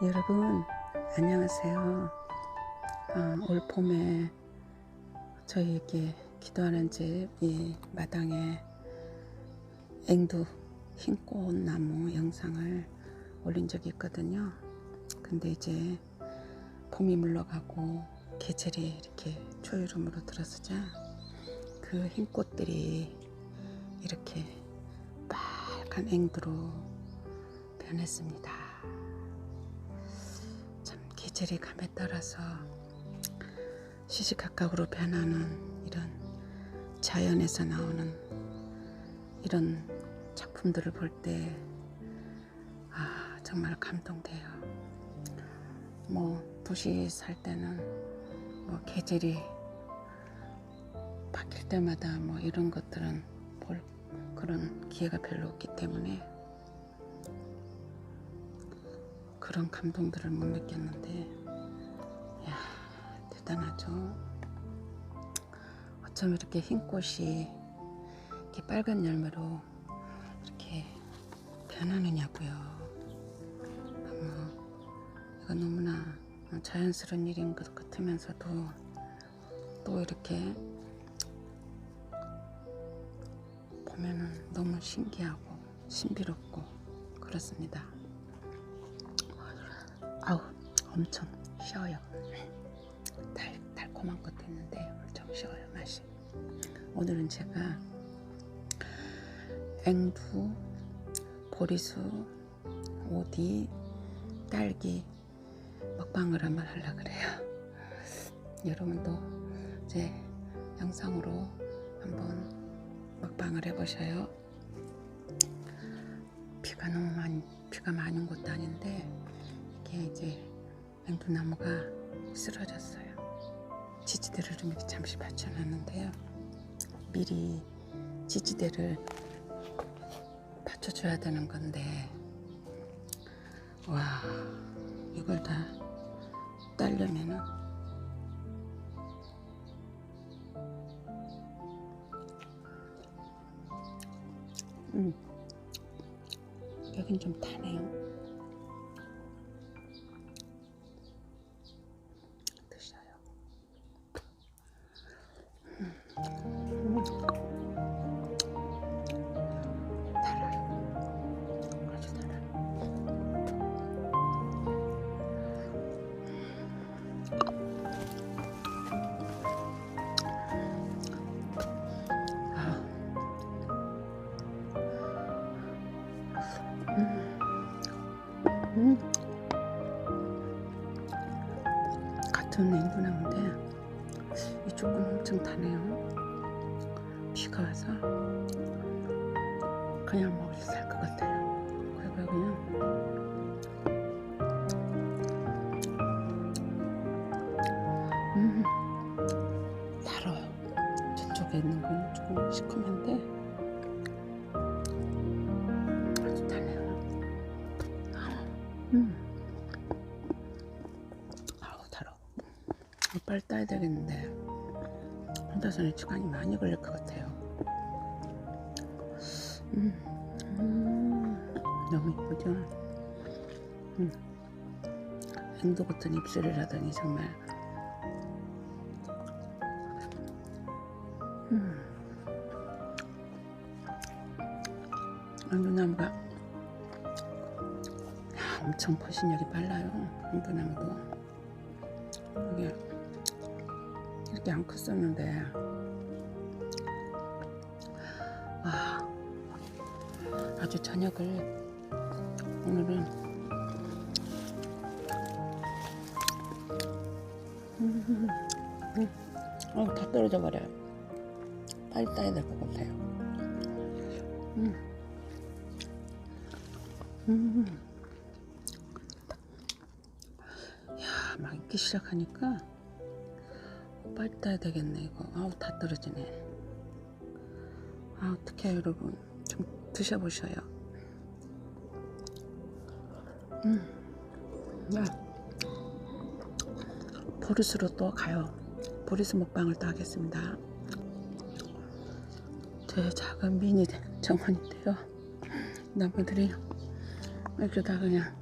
여러분 안녕하세요. 아, 올 봄에 저희 이렇게 기도하는 집 이 마당에 앵두 흰꽃 나무 영상을 올린 적이 있거든요. 근데 이제 봄이 물러가고 계절이 이렇게 초여름으로 들어서자 그 흰꽃들이 이렇게 빨간 앵두로 변했습니다. 참 계절이 감에 따라서 시시각각으로 변하는 이런 자연에서 나오는 이런 작품들을 볼 때 아, 정말 감동돼요. 뭐 도시 살 때는 뭐 계절이 바뀔 때마다 뭐 이런 것들은 볼 그런 기회가 별로 없기 때문에 그런 감동들을 못 느꼈는데 야 대단하죠 어쩜 이렇게 흰 꽃이 이렇게 빨간 열매로 이렇게 변하느냐고요 너무 이거 너무나 자연스러운 일인 것 같으면서도 또 이렇게 보면은 너무 신기하고 신비롭고 그렇습니다. 아우 엄청 쉬어요. 달, 달콤한 것도 있는데 엄청 쉬어요 맛이. 오늘은 제가 앵두, 보리수, 오디, 딸기 먹방을 한번 하려 그래요. 여러분도 제 영상으로 한번 먹방을 해보셔요. 비가 너무 많이 비가 많은 곳도 아닌데 이게 이제 앵두나무가 쓰러졌어요. 지지대를 좀 이렇게 잠시 받쳐놨는데요. 미리 지지대를 받쳐줘야 되는 건데 와 이걸 다 따려면은 음 여긴 좀 타네요. 같은 냉두나무인데 이 조금 엄청 타네요. 비가 와서 그냥 먹을 수살것 같아요. 그리고 그냥 음 달아요. 저쪽에 있는 건 조금 시큼한데 아주 달네요. 음. 빨리 따야 되겠는데 혼자서는 시간이 많이 걸릴 것 같아요. 음, 음, 너무 이쁘죠? 음. 앵도 같은 입술이라더니 정말 음. 앵두나무가 야, 엄청 포신력이 빨라요. 앵두나무도 이게 이렇게 안 컸었는데 와 아주 저녁을 오늘은 음, 음. 어, 다 떨어져 버려요. 빨리 따야 될 것 같아요. 음. 음. 야, 막 익기 시작하니까 빨리 따야 되겠네 이거. 아우 다 떨어지네. 아 어떡해 여러분. 좀 드셔보셔요. 음. 야. 보리수로 또 가요. 보리수 먹방을 또 하겠습니다. 제 작은 미니 정원인데요. 나무들이 이렇게 다 그냥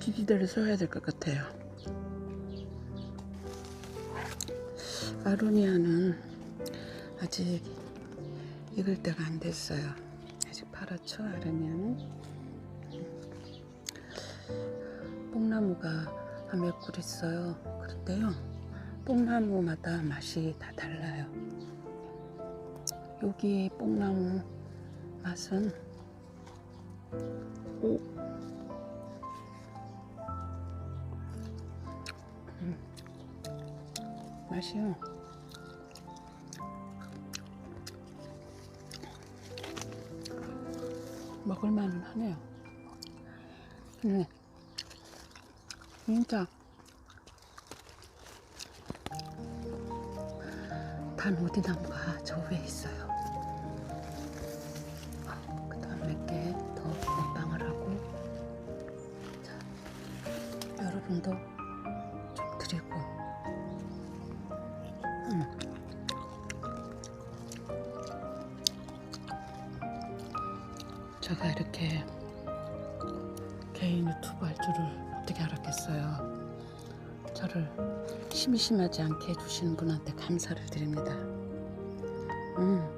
기기대를 써야 될 것 같아요. 아로니아는 아직 익을 때가 안 됐어요. 아직 파랗죠, 아로니아는. 뽕나무가 몇꿀 있어요. 그런데요, 뽕나무마다 맛이 다 달라요. 여기 뽕나무 맛은 오 음. 맛이요. 먹을만은 하네요. 네. 진짜 단 오디나무가 저 위에 있어요. 제가 이렇게 개인 유튜브 할 줄을 어떻게 알았겠어요. 저를 심심하지 않게 해주시는 분한테 감사를 드립니다. 음.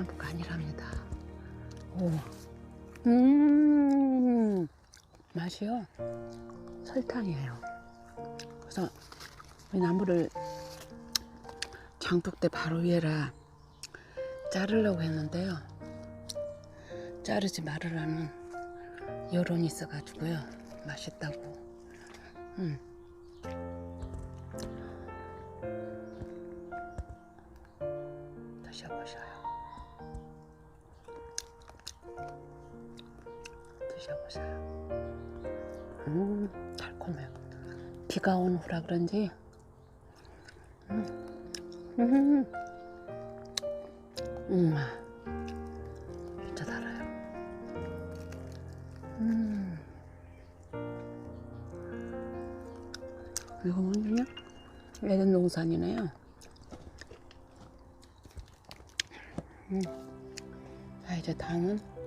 같은 뽕나무가 아니랍니다. 오, 음, 맛이요. 설탕이에요. 그래서 이 나무를 장독대 바로 위에라 자르려고 했는데요. 자르지 말으라는 여론이 있어가지고요. 맛있다고. 음. 드셔보세요. 음, 달콤해요. 비가 온 후라 그런지, 음, 음, 음, 진짜 달아요. 음, 이거 뭐냐? 에덴 농산이네요. 음, 자 이제 다음은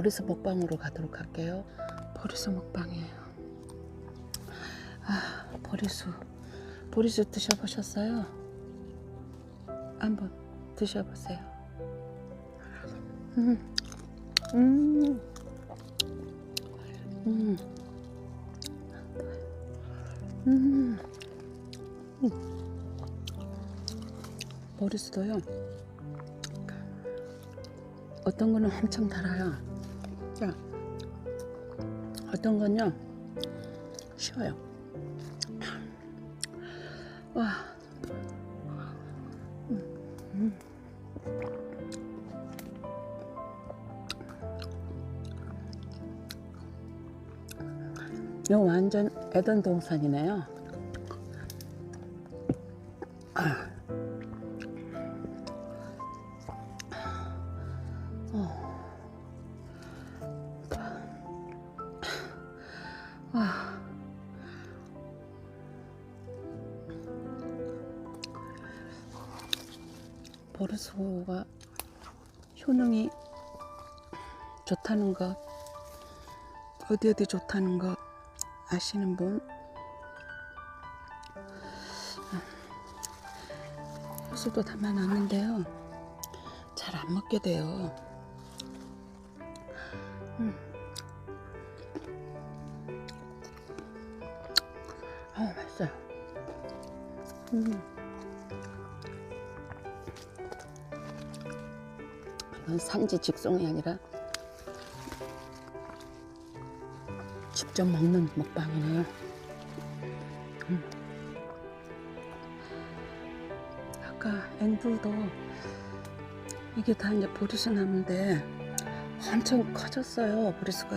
보리수 먹방으로 가도록 할게요. 보리수 먹방이에요. 아, 보리수. 보리수 드셔보셨어요? 한번 드셔보세요. 음, 음, 음, 음, 음. 보리수도요. 어떤 거는 엄청 달아요. 자, 어떤 건요, 쉬워요. 와, 음, 음. 이거 완전 애던 동산이네요. 버르소가 효능이 좋다는 것, 어디 어디 좋다는 것 아시는 분? 효소도 담아놨는데요. 잘 안 먹게 돼요. 음. 아, 맛있어요. 음. 산지 직송이 아니라 직접 먹는 먹방이네요. 음. 아까 앵두도 이게 다 이제 보리수 나무인데 엄청 커졌어요. 보리수가.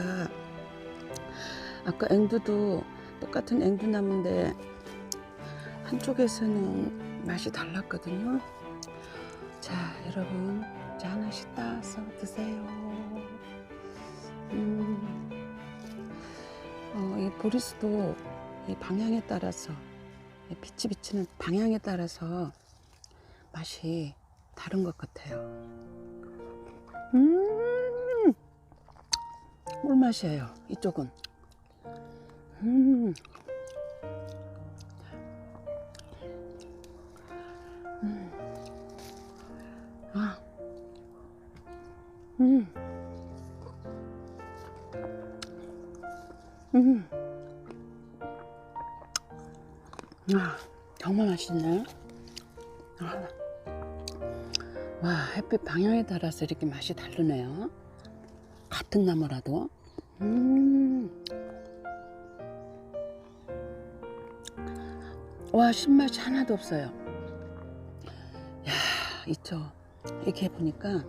아까 앵두도 똑같은 앵두나무인데 한쪽에서는 맛이 달랐거든요. 자, 여러분, 자 하나씩 따서 드세요. 음. 보리수도 이 방향에 따라서 이 빛이 비치는 방향에 따라서 맛이 다른 것 같아요. 음, 꿀맛이에요. 이쪽은. 음. 음. 음. 아, 정말 맛있네. 아. 와, 햇빛 방향에 따라서 이렇게 맛이 다르네요. 같은 나무라도. 음. 와, 신맛이 하나도 없어요. 야, 있죠. 이렇게 보니까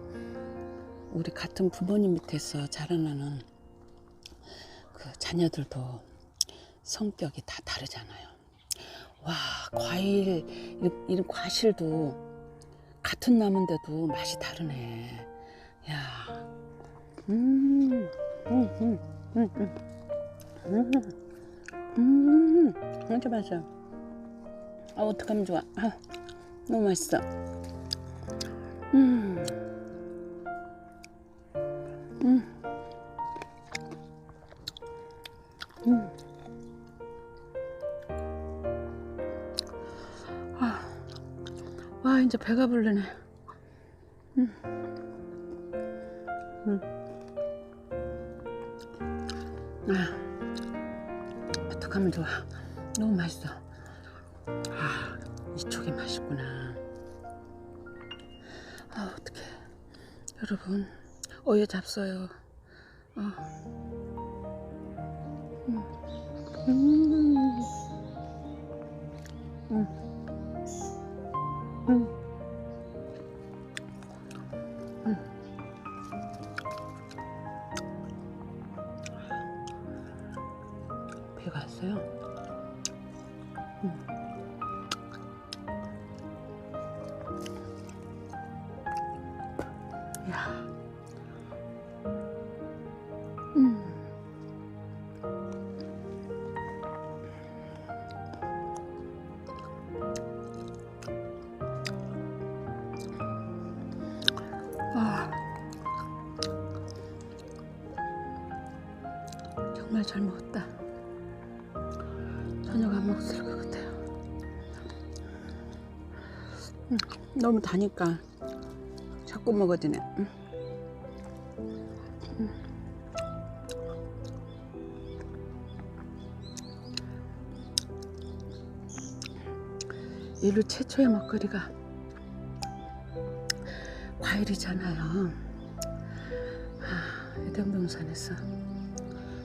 우리 같은 부모님 밑에서 자라나는 그 자녀들도 성격이 다 다르잖아요. 와, 과일, 이런, 이런 과실도 같은 나무인데도 맛이 다르네. 야, 음, 음, 음, 음, 음, 음, 음, 진짜. 아, 어떡하면 좋아. 아, 너무 맛있어. 음, 음, 이제 배가 부르네. 음. 음. 아, 어떡하면 좋아. 너무 맛있어. 아, 이쪽이 맛있구나. 아, 어떡해. 여러분, 어여 잡숴요. 어. 음. 음. 음. 음. 배가 왔어요. 음. 야. 음. 아. 정말 잘 먹었다. 저녁 안 먹었을 것 같아요. 음, 너무 다니까 자꾸 먹어지네. 음. 음. 인류 최초의 먹거리가 과일이잖아요. 아, 해동동산에서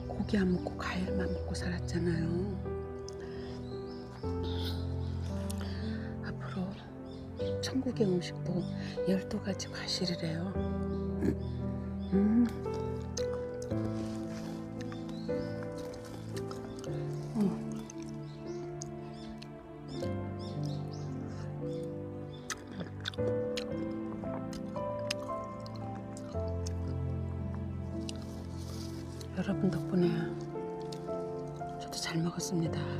고기 안 먹고 과일만 먹고 살았잖아요. 앞으로 천국의 음식도 12가지 과실이래요. 음. 음. 여러분 덕분에 저도 잘 먹었습니다.